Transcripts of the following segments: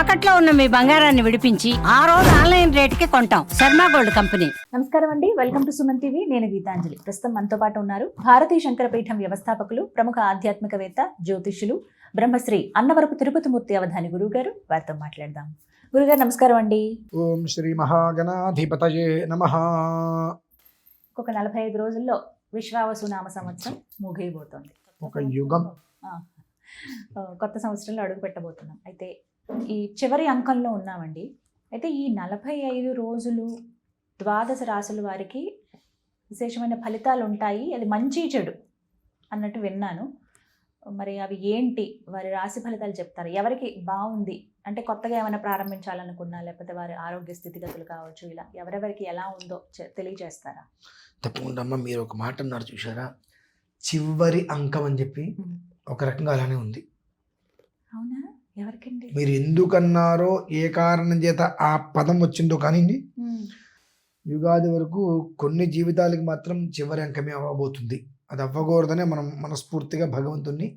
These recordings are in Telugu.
తాకట్లో ఉన్న మీ బంగారాన్ని విడిపించి ఆ రోజు ఆన్లైన్ రేటుకి కొంటాం. Sharma gold company. నమస్కారం అండి. Welcome to Suman TV. నేను గీతాంజలి. ప్రస్తుతం మనతో పాటు ఉన్నారు భారతీయ శంకరపీఠం వ్యవస్థాపకులు ప్రముఖ ఆధ్యాత్మికవేత్త జ్యోతిష్యులు బ్రహ్మశ్రీ అన్నవరపు తిరుపతిమూర్తి అవధాని గురువు గారు వారితో మాట్లాడదాం. గురుగారు నమస్కారం అండి. ఓం శ్రీ మహాగణాధిపతయే నమ. ఒక నలభై ఐదు రోజుల్లో విశ్వావసు నామ సంవత్సరం ముగియబోతోంది. ఒక యుగం. కొత్త సంవత్సరంలో అడుగు పెట్టబోతున్నాం అయితే ఈ చివరి అంకంలో ఉన్నామండి. అయితే ఈ నలభై ఐదు రోజులు ద్వాదశ రాసుల వారికి విశేషమైన ఫలితాలు ఉంటాయి. అది మంచి చెడు అన్నట్టు విన్నాను. మరి అవి ఏంటి? వారి రాశి ఫలితాలు చెప్తారు? ఎవరికి బాగుంది? అంటే కొత్తగా ఏమైనా ప్రారంభించాలనుకున్నా లేకపోతే వారి ఆరోగ్య స్థితిగతులు కావచ్చు ఇలా ఎవరెవరికి ఎలా ఉందో తెలియజేస్తారా? తప్పకుండా అమ్మ మీరు ఒక మాట అన్నారు చూసారా చివరి అంకం అని చెప్పి ఒక రకంగా అలానే ఉంది. అవునా? ఎవరికండి? మీరు ఎందుకన్నారో ఏ కారణం చేత ఆ పదం వచ్చిందో కానీ యుగాది వరకు కొన్ని జీవితాలకి మాత్రం చివరి అంకమే అవ్వబోతుంది. అది అవ్వకూడదనే మనం మనస్ఫూర్తిగా భగవంతుణ్ణి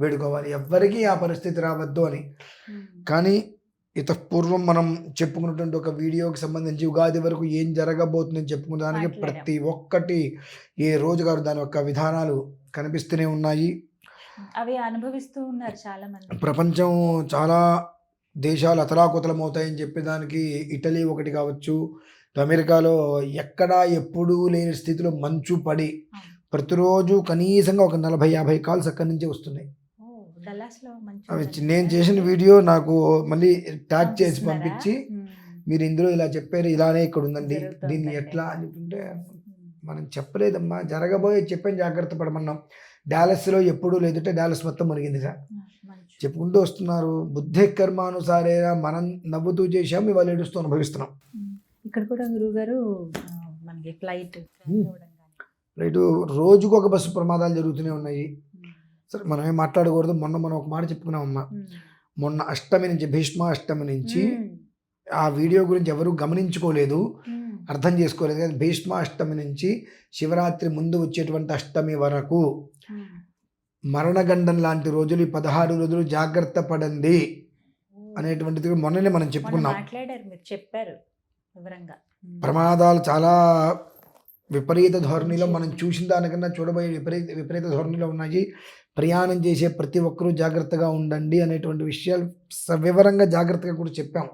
వేడుకోవాలి. ఎవ్వరికీ ఆ పరిస్థితి రావద్దు అని. కానీ ఇతపూర్వం మనం చెప్పుకున్నటువంటి ఒక వీడియోకి సంబంధించి ఉగాది వరకు ఏం జరగబోతుందని చెప్పుకున్న దానికి. ప్రతి ఒక్కటి ఏ రోజుగారు దాని యొక్క విధానాలు కనిపిస్తూనే ఉన్నాయి. అవి అనుభవిస్తూ ఉన్నారు చాలా మంది ప్రపంచం చాలా దేశాలు అతలాకుతలం అవుతాయని చెప్పేదానికి ఇటలీ ఒకటి కావచ్చు అమెరికాలో ఎక్కడా ఎప్పుడూ లేని స్థితిలో మంచు పడి ప్రతిరోజు కనీసంగా ఒక నలభై యాభై కాల్స్ అక్కడి నుంచే వస్తున్నాయి. అవి నేను చేసిన వీడియో నాకు మళ్ళీ ట్యాగ్ చేసి? పంపించి మీరు ఇందులో ఇలా చెప్పారు ఇలానే ఇక్కడ ఉందండి. దీన్ని ఎట్లా అని మనం చెప్పలేదమ్మా జరగబోయే చెప్పని జాగ్రత్త పడమన్నాం. డాలస్లో ఎప్పుడూ లేదంటే డాలస్ మొత్తం మునిగిందిగా. చెప్పుకుంటూ వస్తున్నారు బుద్ధి కర్మానుసారేనా మనం నవ్వుతూ చేశాం ఇవాళ ఏడుస్తూ అనుభవిస్తున్నాం. ఇక్కడ కూడా గురువు గారు మనకి ఫ్లైట్. రైట్ రోజుకు ఒక బస్సు ప్రమాదాలు జరుగుతూనే ఉన్నాయి. సరే మనం ఏం మాట్లాడకూడదు మొన్న మనం ఒక మాట చెప్పుకున్నామమ్మా. మొన్న అష్టమి నుంచి భీష్మ అష్టమి నుంచి ఆ వీడియో గురించి ఎవరు గమనించుకోలేదు. అర్థం చేసుకోలేదు. కానీ భీష్మాష్టమి నుంచి శివరాత్రి ముందు వచ్చేటువంటి అష్టమి వరకు మరణగండం లాంటి రోజులు ఈ పదహారు రోజులు జాగ్రత్త పడండి అనేటువంటిది కూడా మొన్ననే మనం చెప్పుకున్నాం. చెప్పారు వివరంగా. ఉమ్, ప్రమాదాలు చాలా విపరీత ధోరణిలో మనం చూసిన దానికన్నా చూడబోయే విపరీత విపరీత ధోరణిలో ఉన్నాయి. ప్రయాణం చేసే ప్రతి ఒక్కరూ జాగ్రత్తగా ఉండండి అనేటువంటి విషయాలు సవివరంగా జాగ్రత్తగా కూడా చెప్పాం.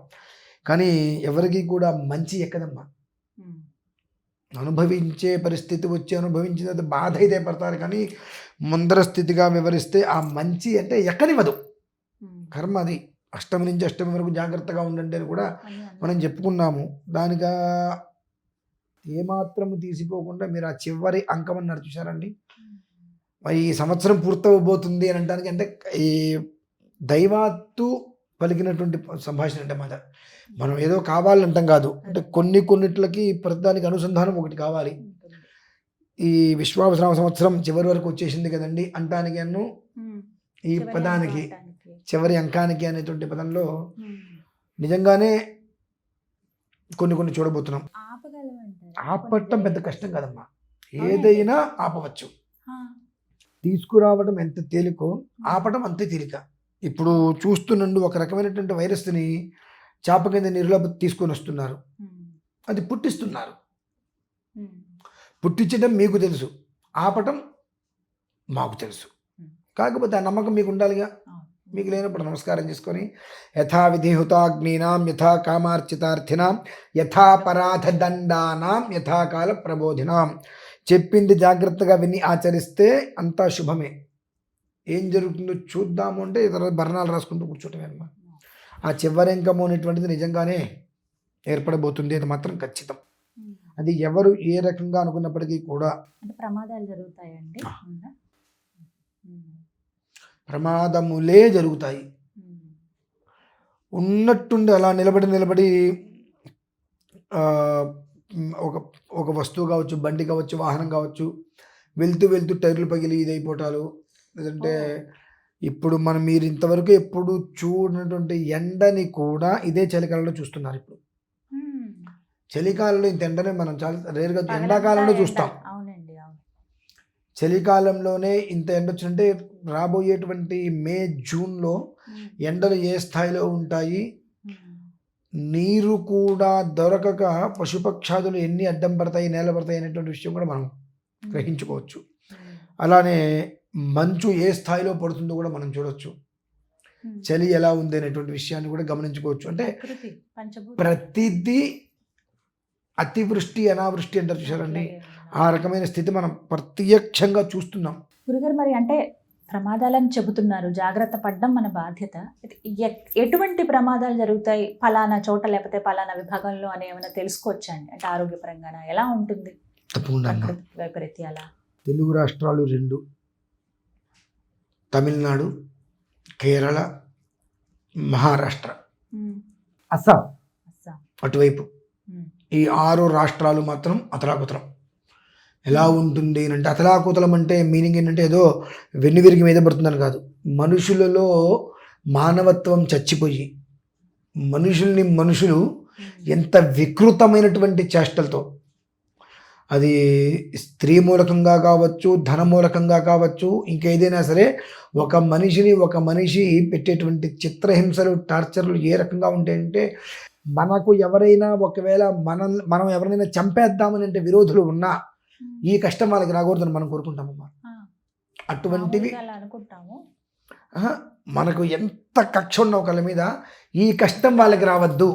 కానీ ఎవరికి కూడా మంచి ఎక్కదమ్మా. అనుభవించే పరిస్థితి వచ్చి అనుభవించిన బాధ అయితే పడతారు కానీ ముందర స్థితిగా వివరిస్తే ఆ మంచి అంటే ఎక్కనివ్వదు. ఉమ్. కర్మ అది. అష్టమి నుంచి అష్టమి వరకు జాగ్రత్తగా ఉండండి అని కూడా అన్నారు. మనం చెప్పుకున్నాము. దానిగా ఏమాత్రము తీసిపోకుండా మీరు ఆ చివరి అంకం అన్నారు చూసారండి మరి ఈ సంవత్సరం పూర్తవబోతుంది అని అనడానికి అంటే ఈ దైవాత్తు పలికినటువంటి సంభాషణ అంటే మాట. మనం ఏదో కావాలంటాం కాదు. అంటే కొన్ని కొన్నిట్లకి ప్రతిదానికి అనుసంధానం ఒకటి కావాలి. ఈ విశ్వావసరామ సంవత్సరం చివరి వరకు వచ్చేసింది కదండి. అంటానికి అన్ను ఈ పదానికి. చివరి అంకానికి అనేటువంటి పదంలో. నిజంగానే కొన్ని కొన్ని చూడబోతున్నాం? ఆపట్టం పెద్ద కష్టం కదమ్మా. ఏదైనా ఆపవచ్చు. తీసుకురావడం ఎంత తేలికో ఆపటం అంతే తేలిక. ఇప్పుడు చూస్తున్నందు ఒక రకమైనటువంటి వైరస్ని చాప కింద నీరులో తీసుకొని వస్తున్నారు అది పుట్టిస్తున్నారు. పుట్టించడం మీకు తెలుసు. ఆపటం మాకు తెలుసు. కాకపోతే ఆ నమ్మకం మీకు ఉండాలిగా. మీకు లేనప్పుడు నమస్కారం చేసుకొని యథా విధిహుతాగ్నీనాం యథా కామార్చితార్థినాం యథా పరాధ దండానాం యథాకాల ప్రబోధినాం చెప్పింది జాగ్రత్తగా విని ఆచరిస్తే అంతా శుభమే. ఏం జరుగుతుందో చూద్దాము అంటే తర్వాత బర్ణాలు రాసుకుంటూ కూర్చోటమే అన్నమాట ఆ చివరింకము అనేటువంటిది నిజంగానే ఏర్పడబోతుంది అది మాత్రం ఖచ్చితం. అది ఎవరు ఏ రకంగా అనుకున్నప్పటికీ కూడా ప్రమాదాలు జరుగుతాయండి. ప్రమాదములే జరుగుతాయి. ఉన్నట్టుండి అలా నిలబడి నిలబడి ఒక ఒక వస్తువు కావచ్చు బండి కావచ్చు వాహనం కావచ్చు వెళ్తూ వెళ్తూ టైర్లు పగిలి ఇదైపోవటాలు లేదంటే ఇప్పుడు మనం మీరు ఇంతవరకు ఎప్పుడు చూడనటువంటి ఎండని కూడా ఇదే చలికాలంలో చూస్తున్నారు ఇప్పుడు. చలికాలంలో ఇంత ఎండని మనం చాలా రేరుగా ఎండాకాలంలో ఎండ. చూస్తాం. చలికాలంలోనే ఇంత ఎండ వచ్చిందంటే రాబోయేటువంటి మే జూన్లో ఎండలు ఏ స్థాయిలో ఉంటాయి? నీరు కూడా దొరకక పశుపక్షాదులు ఎన్ని అడ్డం పడతాయి నేల పడతాయి అనేటువంటి విషయం కూడా మనం గ్రహించుకోవచ్చు. అలానే మంచు ఏ స్థాయిలో పడుతుందో కూడా మనం చూడొచ్చు. చలి ఎలా ఉంది అనేటువంటి విషయాన్ని కూడా గమనించుకోవచ్చు. అంటే ప్రతిదీ అతివృష్టి అనావృష్టి అంటారు చూసారండి ఆ రకమైన స్థితి మనం ప్రత్యక్షంగా చూస్తున్నాం. గురుగారు మరి అంటే ప్రమాదాలని చెబుతున్నారు జాగ్రత్త పడడం మన బాధ్యత. ఎటువంటి ప్రమాదాలు జరుగుతాయి? ఫలానా చోట లేకపోతే ఫలానా విభాగంలో అని ఏమైనా తెలుసుకోవచ్చా అండి? అంటే ఆరోగ్యపరంగా ఎలా ఉంటుంది? తప్పకుండా వైపరీత్యాల. తెలుగు రాష్ట్రాలు రెండు. తమిళనాడు కేరళ మహారాష్ట్ర. అస్సాం. అటువైపు. ఈ ఆరు రాష్ట్రాలు మాత్రం అతలాకుతలం. ఎలా ఉంటుంది అని అంటే అతలాకుతలం అంటే మీనింగ్ ఏంటంటే ఏదో వెన్నువిరిగి మీద పడుతుందని కాదు. మనుషులలో మానవత్వం చచ్చిపోయి మనుషుల్ని మనుషులు ఎంత వికృతమైనటువంటి చేష్టలతో అది స్త్రీ మూలకంగా కావచ్చు ధన మూలకంగా కావచ్చు ఇంకేదైనా సరే ఒక మనిషిని ఒక మనిషి పెట్టేటువంటి చిత్రహింసలు టార్చర్లు ఏ రకంగా ఉంటాయంటే మనకు ఎవరైనా ఒకవేళ మనం మనం ఎవరైనా చంపేద్దామని అంటే విరోధులు ఉన్నా ఈ కష్టం వాళ్ళకి రాకూడదని మనం కోరుకుంటామమ్మా. అటువంటివి మనకు ఎంత కక్ష ఉన్న ఒకళ్ళ మీద ఈ కష్టం వాళ్ళకి రావద్దు.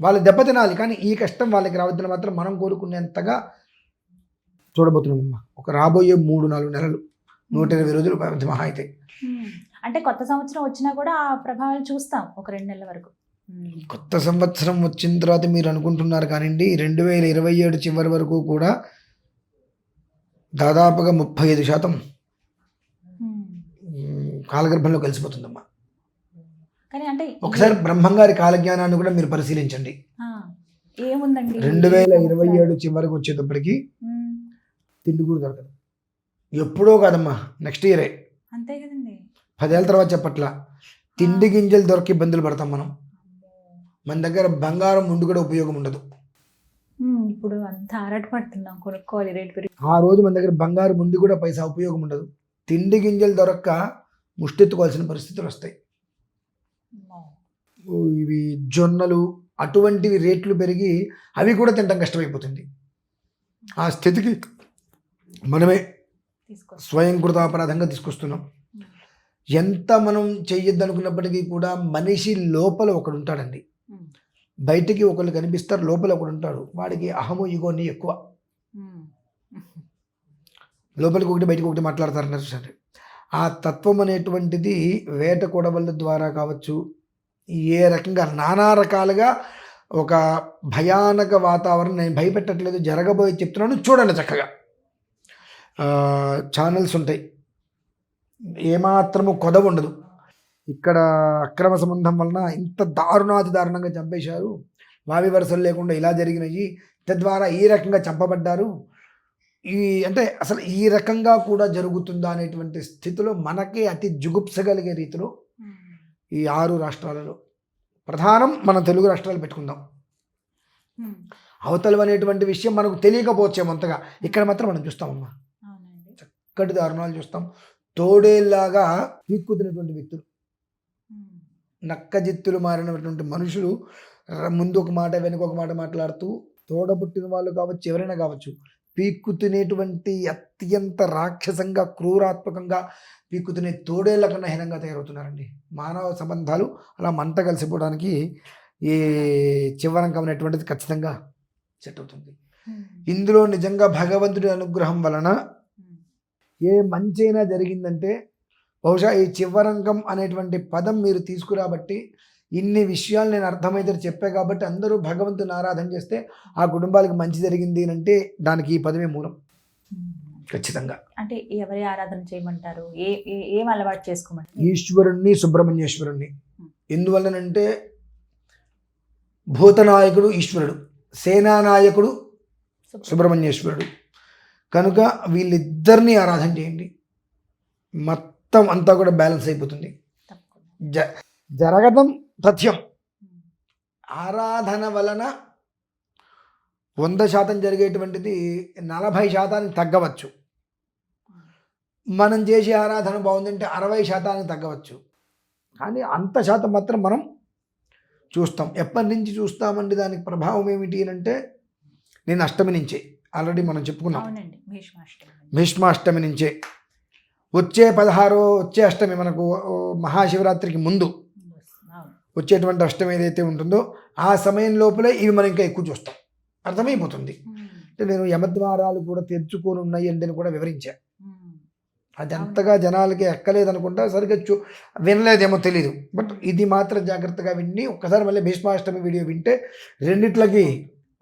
వాళ్ళు దెబ్బతినాలి కానీ ఈ కష్టం వాళ్ళకి రావద్దని మాత్రం మనం కోరుకునేంతగా చూడబోతున్నామమ్మా. ఒక రాబోయే మూడు నాలుగు నెలలు నూట ఇరవై రోజులు మహా అయితే. అంటే కొత్త సంవత్సరం వచ్చినా కూడా ఆ ప్రభావాలు చూస్తాం ఒక రెండు నెలల వరకు. కొత్త సంవత్సరం వచ్చిన తర్వాత మీరు అనుకుంటున్నారు కానివ్వండి రెండు వేల ఇరవై ఏడు చివరి వరకు కూడా దాదాపుగా ముప్పై ఐదు శాతం కాలగర్భంలో కలిసిపోతుందమ్మా. కానీ అంటే ఒకసారి బ్రహ్మంగారి కాలజ్ఞానాన్ని కూడా మీరు పరిశీలించండి. ఏముందండి? రెండు వేల ఇరవై ఏడు చివరికి వచ్చేటప్పటికి. తిండి కూడా దొరకదు. ఎప్పుడో కాదమ్మా నెక్స్ట్ ఇయరే అంతే కదండి. పదేళ్ళ తర్వాత చెప్పట్లా. తిండి గింజలు దొరికి ఇబ్బందులు పడతాం మనం. మన దగ్గర బంగారం ఉండి కూడా ఉపయోగం ఉండదు. ఇప్పుడు అంత ఆరాట పడుతున్నాం కొనుక్కోవాలి రేట్ పెరిగి. ఆ రోజు మన దగ్గర బంగారం ఉండి కూడా పైసా ఉపయోగం ఉండదు. తిండి గింజలు దొరక్క ముష్టెత్తుకోవాల్సిన పరిస్థితులు వస్తాయి. ఇవి జొన్నలు అటువంటివి రేట్లు పెరిగి అవి కూడా తినడం కష్టమైపోతుంది. ఆ స్థితికి మనమే తీసుకో స్వయం కృతాపరాధంగా తీసుకొస్తున్నాం. ఎంత మనం చెయ్యొద్దు అనుకున్నప్పటికీ కూడా మనిషి లోపల ఒకడు ఉంటాడండి. బయటికి ఒకళ్ళు కనిపిస్తారు లోపల ఒకడు ఉంటాడు. వాడికి అహము ఇగోని ఎక్కువ. లోపలికి ఒకటి బయటికి ఒకటి మాట్లాడతారన్నారు సరే ఆ తత్వం అనేటువంటిది వేట కొడవళ్ళ ద్వారా కావచ్చు ఏ రకంగా నానా రకాలుగా ఒక భయానక వాతావరణం నేను భయపెట్టట్లేదు జరగబోయే చెప్తున్నాను చూడండి చక్కగా. ఛానల్స్ ఉంటాయి. ఏమాత్రము కొదవ ఉండదు. ఇక్కడ అక్రమ సంబంధం వలన ఇంత దారుణాతి దారుణంగా చంపేశారు. వావి వరుసలు లేకుండా ఇలా జరిగినాయి. తద్వారా ఈ రకంగా చంపబడ్డారు. ఈ అంటే అసలు ఈ రకంగా కూడా జరుగుతుందా అనేటువంటి స్థితిలో మనకి అతి జుగుప్సగలిగే రీతిలో ఉమ్. ఈ ఆరు రాష్ట్రాలలో ప్రధానం మన తెలుగు రాష్ట్రాలు పెట్టుకుందాం. అవతలు అనేటువంటి విషయం మనకు తెలియకపోవచ్చేమో అంతగా. ఇక్కడ మాత్రం మనం చూస్తామమ్మా. చక్కటి దారుణాలు చూస్తాం తోడేలాగా పీక్కుతున్నటువంటి వ్యక్తులు. నక్కజిత్తులు మారినటువంటి మనుషులు ముందు ఒక మాట వెనుక ఒక మాట మాట్లాడుతూ తోడబుట్టిన వాళ్ళు కావచ్చు ఎవరైనా కావచ్చు పీక్కు తినేటువంటి అత్యంత రాక్షసంగా క్రూరాత్మకంగా పీక్కు తినే తోడేళ్ళ కన్నా హీనంగా తయారవుతున్నారండి మానవ సంబంధాలు అలా మంట కలిసిపోవడానికి ఈ చివరంకం అనేటువంటిది ఖచ్చితంగా సెట్ అవుతుంది. ఇందులో నిజంగా భగవంతుడి అనుగ్రహం వలన. ఏ మంచైనా జరిగిందంటే బహుశా ఈ చివరంకం అనేటువంటి పదం మీరు తీసుకురాబట్టి ఇన్ని విషయాలు నేను అర్థమైతే చెప్పా కాబట్టి అందరూ భగవంతుని ఆరాధన చేస్తే ఆ కుటుంబాలకు మంచి జరిగింది అంటే దానికి ఈ పదమే మూలం. ఖచ్చితంగా. అంటే ఎవరి ఆరాధన చేయమంటారు? ఏం అలవాటు చేసుకోమంటారు? ఈశ్వరుణ్ణి సుబ్రహ్మణ్యేశ్వరుణ్ణి. ఎందువల్లనంటే భూతనాయకుడు ఈశ్వరుడు సేనానాయకుడు సుబ్రహ్మణ్యేశ్వరుడు. కనుక వీళ్ళిద్దరిని ఆరాధన చేయండి. మొత్తం అంతా కూడా బ్యాలెన్స్ అయిపోతుంది. జ జరగడం తథ్యం. ఆరాధన వలన వంద శాతం జరిగేటువంటిది నలభై శాతానికి తగ్గవచ్చు. మనం చేసే ఆరాధన బాగుందంటే అరవై శాతానికి తగ్గవచ్చు. కానీ అంత శాతం మాత్రం మనం చూస్తాం. ఎప్పటి నుంచి చూస్తామండి దానికి ప్రభావం ఏమిటి అని అంటే నేను అష్టమి నుంచే. ఆల్రెడీ మనం చెప్పుకున్నాం. భీష్మాష్టమి నుంచే. వచ్చే పదహారో వచ్చే అష్టమి మనకు మహాశివరాత్రికి ముందు వచ్చేటువంటి అష్టమి ఏదైతే ఉంటుందో ఆ సమయం లోపలే ఇవి మనం ఇంకా ఎక్కువ చూస్తాం. అర్థమైపోతుంది. అంటే నేను యమద్వారాలు కూడా తెరుచుకొని ఉన్నాయి అంటే కూడా వివరించా. అది అంతగా జనాలకి ఎక్కలేదనుకుంటా సరిగ్గా చూ వినలేదేమో తెలియదు బట్ ఇది మాత్రం జాగ్రత్తగా విని ఒక్కసారి మళ్ళీ భీష్మాష్టమి వీడియో వింటే రెండిట్లకి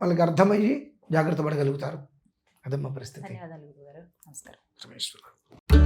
వాళ్ళకి అర్థమయ్యి జాగ్రత్త పడగలుగుతారు. అదమ్మా పరిస్థితి. ధన్యవాదాలు నమస్కారం. రమేశ్వర